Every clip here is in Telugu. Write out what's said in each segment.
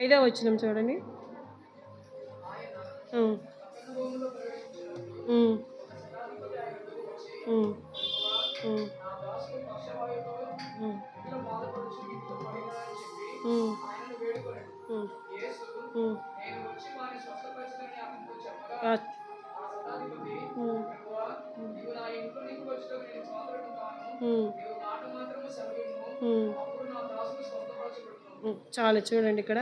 ఐదో వచ్చినాం చూడండి చాలా చూడండి ఇక్కడ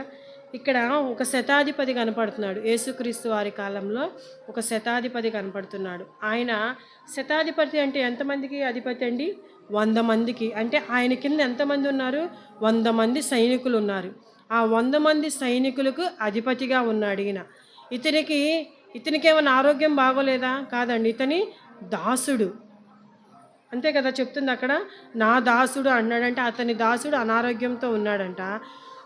ఇక్కడ ఒక శతాధిపతి కనపడుతున్నాడు. యేసుక్రీస్తు వారి కాలంలో ఒక శతాధిపతి కనపడుతున్నాడు. ఆయన శతాధిపతి అంటే ఎంతమందికి అధిపతి అండి? వంద మందికి. అంటే ఆయన కింద ఎంతమంది ఉన్నారు? వంద మంది సైనికులు ఉన్నారు. ఆ వంద మంది సైనికులకు అధిపతిగా ఉన్నాడు ఈయన ఇతనికి ఇతనికి ఏమైనా ఆరోగ్యం బాగోలేదా? కాదండి. ఇతని దాసుడు. అంతే కదా చెప్తుంది అక్కడ? నా దాసుడు అన్నాడంటే. అతని దాసుడు అనారోగ్యంతో ఉన్నాడంట.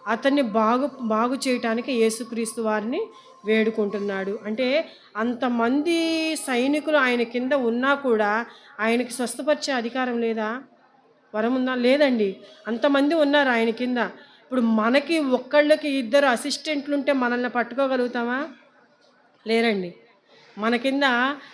అతన్ని బాగు బాగు చేయటానికి యేసుక్రీస్తు వారిని వేడుకుంటున్నాడు. అంటే అంతమంది సైనికులు ఆయన కింద ఉన్నా కూడా ఆయనకి స్వస్థపరిచే అధికారం లేదా? వరం ఉందా? లేదండి. అంతమంది ఉన్నారు ఆయన కింద. ఇప్పుడు మనకి ఒక్కళ్ళకి ఇద్దరు అసిస్టెంట్లు ఉంటే మనల్ని పట్టుకోగలుగుతామా? లేరండి. మన కింద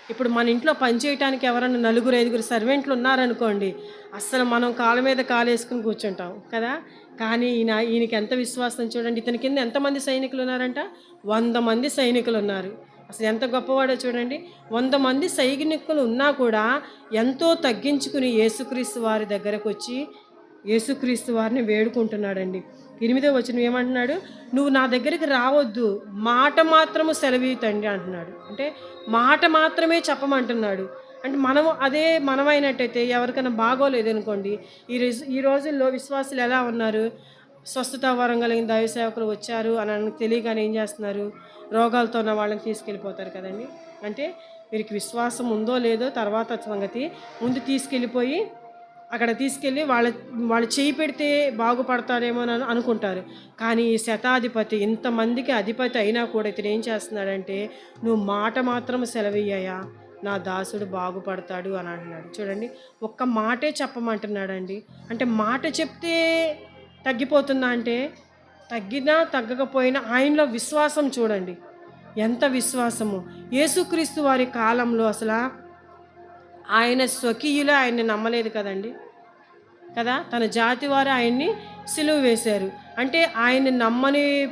ఇప్పుడు మన ఇంట్లో పనిచేయటానికి ఎవరన్నా నలుగురు ఐదుగురు సర్వెంట్లు ఉన్నారనుకోండి అస్సలు మనం కాళ్ళ మీద కాలు వేసుకుని కూర్చుంటాం కదా? కానీ ఈయన ఈయనకి ఎంత విశ్వాసం చూడండి. ఇతని కింద ఎంతమంది సైనికులు ఉన్నారంట? వంద మంది సైనికులు ఉన్నారు. అసలు ఎంత గొప్పవాడో చూడండి. వంద మంది సైనికులు ఉన్నా కూడా ఎంతో తగ్గించుకుని యేసుక్రీస్తు వారి దగ్గరకు వచ్చి యేసుక్రీస్తు వారిని వేడుకుంటున్నాడండి. ఎనిమిదో వచ్చిన ఏమంటున్నాడు? నువ్వు నా దగ్గరికి రావద్దు మాట మాత్రము సెలవి తండ్రి అంటున్నాడు. అంటే మాట మాత్రమే చెప్పమంటున్నాడు. అంటే మనము అదే మనమైనట్టయితే ఎవరికైనా బాగోలేదు అనుకోండి ఈ రోజు ఈ రోజుల్లో విశ్వాసులు ఎలా ఉన్నారు? స్వస్థత వరం కలిగిన దైవ సేవకులు వచ్చారు అని అని తెలియగానే ఏం చేస్తున్నారు? రోగాలతో ఉన్న వాళ్ళని తీసుకెళ్ళిపోతారు కదండి. అంటే వీరికి విశ్వాసం ఉందో లేదో తర్వాత సంగతి ముందు తీసుకెళ్ళిపోయి అక్కడ తీసుకెళ్ళి వాళ్ళ వాళ్ళు చేయి పెడితే బాగుపడతారేమో అని అనుకుంటారు. కానీ ఈ శతాధిపతి ఇంతమందికి అధిపతి అయినా కూడా ఇతను ఏం చేస్తున్నాడంటే నువ్వు మాట మాత్రం సెలవయ్యాయా నా దాసుడు బాగుపడతాడు అని అంటున్నాడు. చూడండి ఒక్క మాటే చెప్పమంటున్నాడండి. అంటే మాట చెప్తే తగ్గిపోతుందా అంటే తగ్గినా తగ్గకపోయినా ఆయనలో విశ్వాసం చూడండి. ఎంత విశ్వాసము! యేసుక్రీస్తు వారి కాలంలో అసలు ఆయన స్వకీయులు ఆయన్ని నమ్మలేదు కదండి. కదా? తన జాతి వారు ఆయన్ని సిలువ వేశారు. అంటే ఆయన్ని నమ్మని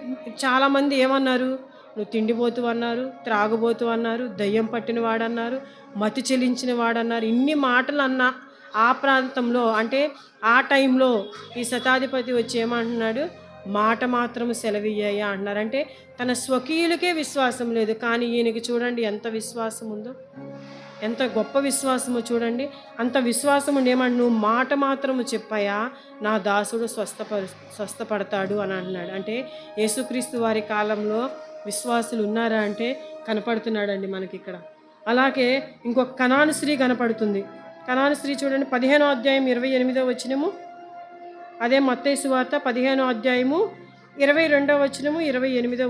చాలామంది ఏమన్నారు? నువ్వు తిండిపోతు అన్నారు త్రాగుబోతు అన్నారు దయ్యం పట్టిన వాడన్నారు మతి చెలించిన వాడన్నారు ఇన్ని మాటలు అన్న ఆ ప్రాంతంలో అంటే ఆ టైంలో ఈ శతాధిపతి వచ్చి ఏమంటున్నాడు? మాట మాత్రం సెలవియ్యాయా అంటున్నారు. అంటే తన స్వకీయులకే విశ్వాసం లేదు. కానీ ఈయనకి చూడండి ఎంత విశ్వాసం ఉందో. ఎంత గొప్ప విశ్వాసము చూడండి. అంత విశ్వాసం ఏమంటు నువ్వు మాట మాత్రము చెప్పాయా నా దాసుడు స్వస్థపరు స్వస్థపడతాడు అని అంటున్నాడు. అంటే యేసుక్రీస్తు వారి కాలంలో విశ్వాసులు ఉన్నారా అంటే కనపడుతున్నాడండి మనకి ఇక్కడ. అలాగే ఇంకొక కణాను స్త్రీ కనపడుతుంది. కణాను స్త్రీ చూడండి పదిహేనో అధ్యాయం ఇరవై ఎనిమిదో వచ్చినము అదే మత్తేసు వార్త పదిహేనో అధ్యాయము ఇరవై రెండవ వచనము ఇరవై ఎనిమిదో